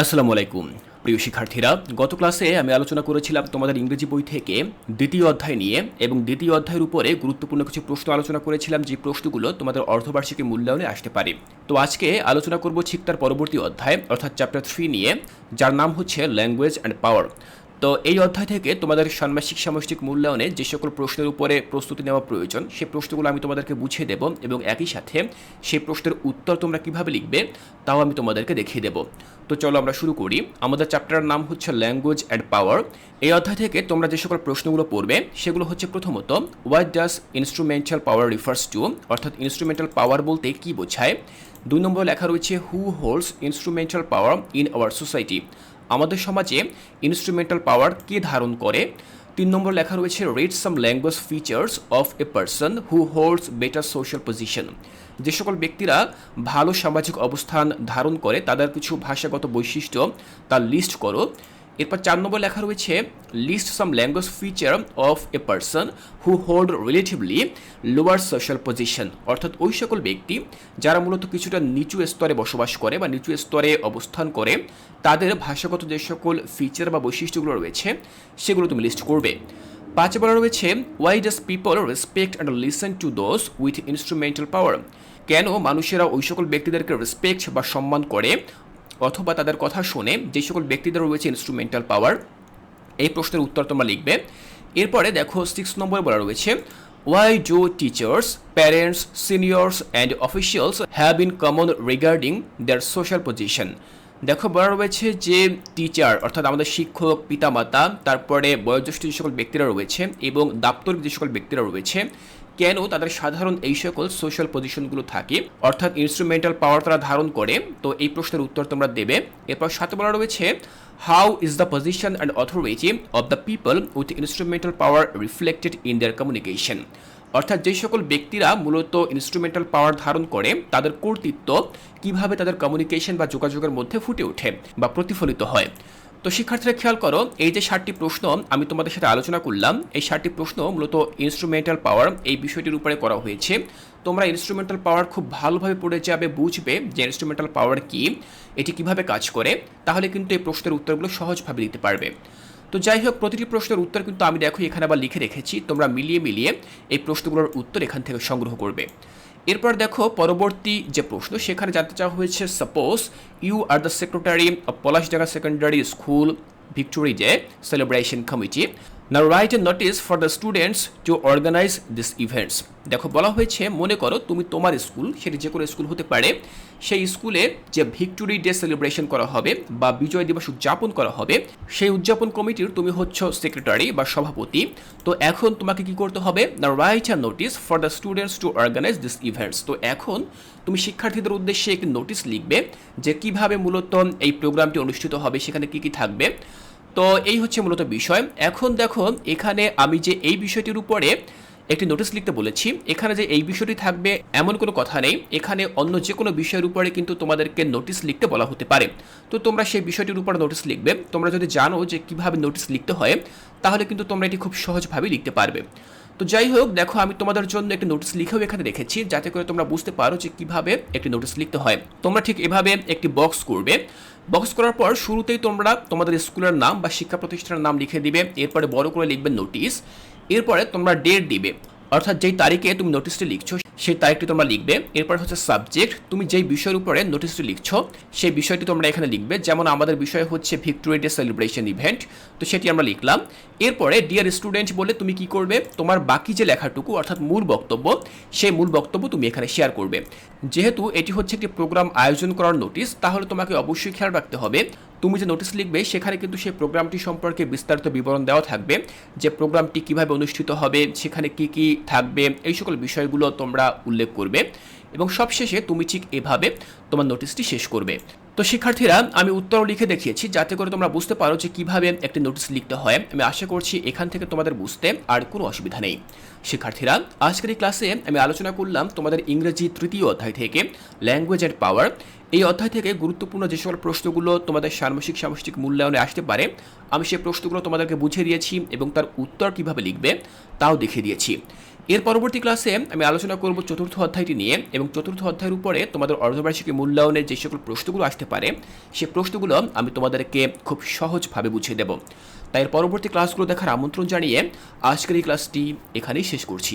আসসালামু আলাইকুম। প্রিয় শিক্ষার্থীরা, গত ক্লাসে আমি আলোচনা করেছিলাম তোমাদের ইংরেজি বই থেকে দ্বিতীয় অধ্যায় নিয়ে এবং দ্বিতীয় অধ্যায়ের উপরে গুরুত্বপূর্ণ কিছু প্রশ্ন আলোচনা করেছিলাম যে প্রশ্নগুলো তোমাদের অর্ধবার্ষিকী মূল্যায়নে আসতে পারে। তো আজকে আলোচনা করব ঠিক তার পরবর্তী অধ্যায়, অর্থাৎ চ্যাপ্টার থ্রি নিয়ে, যার নাম হচ্ছে ল্যাঙ্গুয়েজ অ্যান্ড পাওয়ার তো এই অধ্যায় থেকে তোমাদের ষান্মাসিক সামষ্টিক মূল্যায়নে যে সকল প্রশ্নের উপরে প্রস্তুতি নেওয়া প্রয়োজন সেই প্রশ্নগুলো আমি তোমাদেরকে বুঝিয়ে দেব এবং একই সাথে সেই প্রশ্নের উত্তর তোমরা কীভাবে লিখবে তাও আমি তোমাদেরকে দেখিয়ে দেব। তো চলো আমরা শুরু করি। আমাদের চ্যাপ্টারের নাম হচ্ছে ল্যাঙ্গুয়েজ অ্যান্ড পাওয়ার এই অধ্যায় থেকে তোমরা যে সকল প্রশ্নগুলো পড়বে, সেগুলো হচ্ছে প্রথমত what does instrumental power refers to অর্থাৎ ইনস্ট্রুমেন্টাল পাওয়ার বলতে কি বোঝায়? দুই নম্বর লেখা রয়েছে who holds instrumental power in our society আমাদের সমাজে ইনস্ট্রুমেন্টাল পাওয়ার কে ধারণ করে? তিন নম্বর লেখা রয়েছে read some language features of a person who holds better social position যে সকল ব্যক্তিরা ভালো সামাজিক অবস্থান ধারণ করে, তাদের কিছু ভাষাগত বৈশিষ্ট্য তার লিস্ট করো। এরপর চার নম্বর লেখা রয়েছে list some language feature of a person who hold relatively lower social position অর্থাৎ ওই সকল ব্যক্তি যারা মূলত কিছুটা নিচু স্তরে বসবাস করে বা নিচু স্তরে অবস্থান করে, তাদের ভাষাগত যে সকল ফিচার বা বৈশিষ্ট্যগুলো রয়েছে, সেগুলো তুমি লিস্ট করবে। পাঁচে বলা রয়েছে why does people respect and listen to those with instrumental power কেন মানুষেরা ওই সকল ব্যক্তিদেরকে রেসপেক্ট বা সম্মান করে অথবা তাদের কথা শুনে যে সকল ব্যক্তিদের রয়েছে ইনস্ট্রুমেন্টাল পাওয়ার এই প্রশ্নের উত্তর তোমরা লিখবে। এরপরে দেখো সিক্স নম্বরে বলা রয়েছে why do teachers parents seniors and officials have in common regarding their social position দেখো বলা রয়েছে যে টিচার অর্থাৎ আমাদের শিক্ষক, পিতামাতা, তারপরে বয়োজ্যেষ্ঠ যে সকল ব্যক্তিরা রয়েছে এবং দাপ্তরিক যে সকল ব্যক্তিরা রয়েছে কেন তাদের সাধারণ এই সকল সোশ্যাল পজিশনগুলো থাকে? অর্থাৎ ইনস্ট্রুমেন্টাল পাওয়ার তারা ধারণ করে? তো এই প্রশ্নের উত্তর তোমরা দেবে। এরপর সাথে বলা রয়েছে how is the position and authority of the people with instrumental power reflected in their communication অর্থাৎ যে সকল ব্যক্তিরা মূলত ইনস্ট্রুমেন্টাল পাওয়ার ধারণ করে, তাদের কর্তৃত্ব কীভাবে তাদের কমিউনিকেশন বা যোগাযোগের মধ্যে ফুটে ওঠে বা প্রতিফলিত হয়? তো শিক্ষার্থীরা খেয়াল করো, এই যে ষাটটি প্রশ্ন আমি তোমাদের সাথে আলোচনা করলাম, এই ষাটটি প্রশ্ন মূলত ইনস্ট্রুমেন্টাল পাওয়ার এই বিষয়টির উপরে করা হয়েছে। তোমরা ইনস্ট্রুমেন্টাল পাওয়ার খুব ভালোভাবে পড়ে যাবে, বুঝবে যে ইনস্ট্রুমেন্টাল পাওয়ার কি, এটি কীভাবে কাজ করে, তাহলে কিন্তু এই প্রশ্নের উত্তরগুলো সহজভাবে দিতে পারবে। তো যাই হোক, প্রতিটি প্রশ্নের উত্তর কিন্তু আমি দেখো এখানে আবার লিখে রেখেছি, তোমরা মিলিয়ে মিলিয়ে এই প্রশ্নগুলোর উত্তর এখান থেকে সংগ্রহ করবে। এরপর দেখো পরবর্তী যে প্রশ্ন, সেখানে জানতে চাওয়া হয়েছে suppose you are the secretary of Palashdanga secondary school victory day celebration committee না write a notice for the students to organise this events দেখো, বলা হয়েছে, মনে করো তুমি তোমার স্কুল, সেটি যে কোনো স্কুল হতে পারে, সেই স্কুলে যে ভিক্টোরি ডে সেলিব্রেশন করা হবে বা বিজয় দিবস উদযাপন করা হবে, সেই উদযাপন কমিটির তুমি হচ্ছ সেক্রেটারি বা সভাপতি। তো এখন তোমাকে কি করতে হবে? না write a notice for the students to organise this events তো এখন তুমি শিক্ষার্থীদের উদ্দেশ্যে একটি নোটিশ লিখবে যে কীভাবে মূলত এই প্রোগ্রামটি অনুষ্ঠিত হবে, সেখানে কি কি থাকবে। তো এই হচ্ছে মূলত বিষয়। এখন দেখো, এখানে আমি যে এই বিষয়টির উপরে একটি নোটিশ লিখতে বলেছি, এখানে যে এই বিষয়টি থাকবে এমন কোনো কথা নেই। এখানে অন্য যে কোনো বিষয়ের উপরে কিন্তু তোমাদেরকে নোটিশ লিখতে বলা হতে পারে। তো তোমরা সেই বিষয়টির উপরে নোটিশ লিখবে। তোমরা যদি জানো যে কীভাবে নোটিশ লিখতে হয়, তাহলে কিন্তু তোমরা এটি খুব সহজভাবে লিখতে পারবে। তো যাই হোক, দেখো আমি তোমাদের জন্য একটি নোটিস লিখেও এখানে রেখেছি, যাতে করে তোমরা বুঝতে পারো যে কীভাবে একটি নোটিস লিখতে হয়। তোমরা ঠিক এভাবে একটি বক্স করবে। বক্স করার পর শুরুতেই তোমরা তোমাদের স্কুলের নাম বা শিক্ষা প্রতিষ্ঠানের নাম লিখে দিবে, এরপরে বড় করে লিখবে নোটিস এরপরে তোমরা ডেট দিবে। অর্থাৎ যেই তারিখে তুমি নোটিশটি লিখছো, সেই তারিখটি তোমরা লিখবে। এরপর হচ্ছে সাবজেক্ট তুমি যেই বিষয়ের উপরে নোটিশটি লিখছো, সেই বিষয়টি তোমরা এখানে লিখবে। যেমন আমাদের বিষয় হচ্ছে ভিক্টোরিয়া ডে সেলিব্রেশন ইভেন্ট তো সেটি আমরা লিখলাম। এরপরে ডিয়ার স্টুডেন্ট বলে তুমি কি করবে? তোমার বাকি যে লেখাটুকু, অর্থাৎ মূল বক্তব্য, সেই মূল বক্তব্য তুমি এখানে শেয়ার করবে। যেহেতু এটি হচ্ছে একটি প্রোগ্রাম আয়োজন করার নোটিশ তাহলে তোমাকে অবশ্যই খেয়াল রাখতে হবে। তুমি যে নোটিশ লিখবে, সেখানে কিন্তু সেই প্রোগ্রামটি সম্পর্কে বিস্তারিত বিবরণ দেওয়া থাকবে, যে প্রোগ্রামটি কীভাবে অনুষ্ঠিত হবে, সেখানে কি কি থাকবে, এই সকল বিষয়গুলো তোমরা উল্লেখ করবে। এবং সবশেষে তুমি ঠিক এভাবে তোমার নোটিশটি শেষ করবে। তো শিক্ষার্থীরা, আমি উত্তর লিখে দেখিয়েছি, যাতে করে তোমরা বুঝতে পারো যে কীভাবে একটি নোটিশ লিখতে হয়। আমি আশা করছি এখান থেকে তোমাদের বুঝতে আর কোনো অসুবিধা নেই। শিক্ষার্থীরা, আজকের এই ক্লাসে আমি আলোচনা করলাম তোমাদের ইংরেজি তৃতীয় অধ্যায় থেকে ল্যাঙ্গুয়েজ অ্যান্ড পাওয়ার এই অধ্যায় থেকে গুরুত্বপূর্ণ যে সকল প্রশ্নগুলো তোমাদের সার্মশিক সামষ্টিক মূল্যায়নে আসতে পারে, আমি সেই প্রশ্নগুলো তোমাদেরকে বুঝিয়ে দিয়েছি এবং তার উত্তর কীভাবে লিখবে, তাও দেখিয়ে দিয়েছি। এর পরবর্তী ক্লাসে আমি আলোচনা করব চতুর্থ অধ্যায়টি নিয়ে এবং চতুর্থ অধ্যায়ের উপরে তোমাদের অর্ধবার্ষিকী মূল্যায়নের যে সকল প্রশ্নগুলো আসতে পারে, সে প্রশ্নগুলো আমি তোমাদেরকে খুব সহজভাবে বুঝিয়ে দেব। তাই এর পরবর্তী ক্লাসগুলো দেখার আমন্ত্রণ জানিয়ে আজকের এই ক্লাসটি এখানেই শেষ করছি।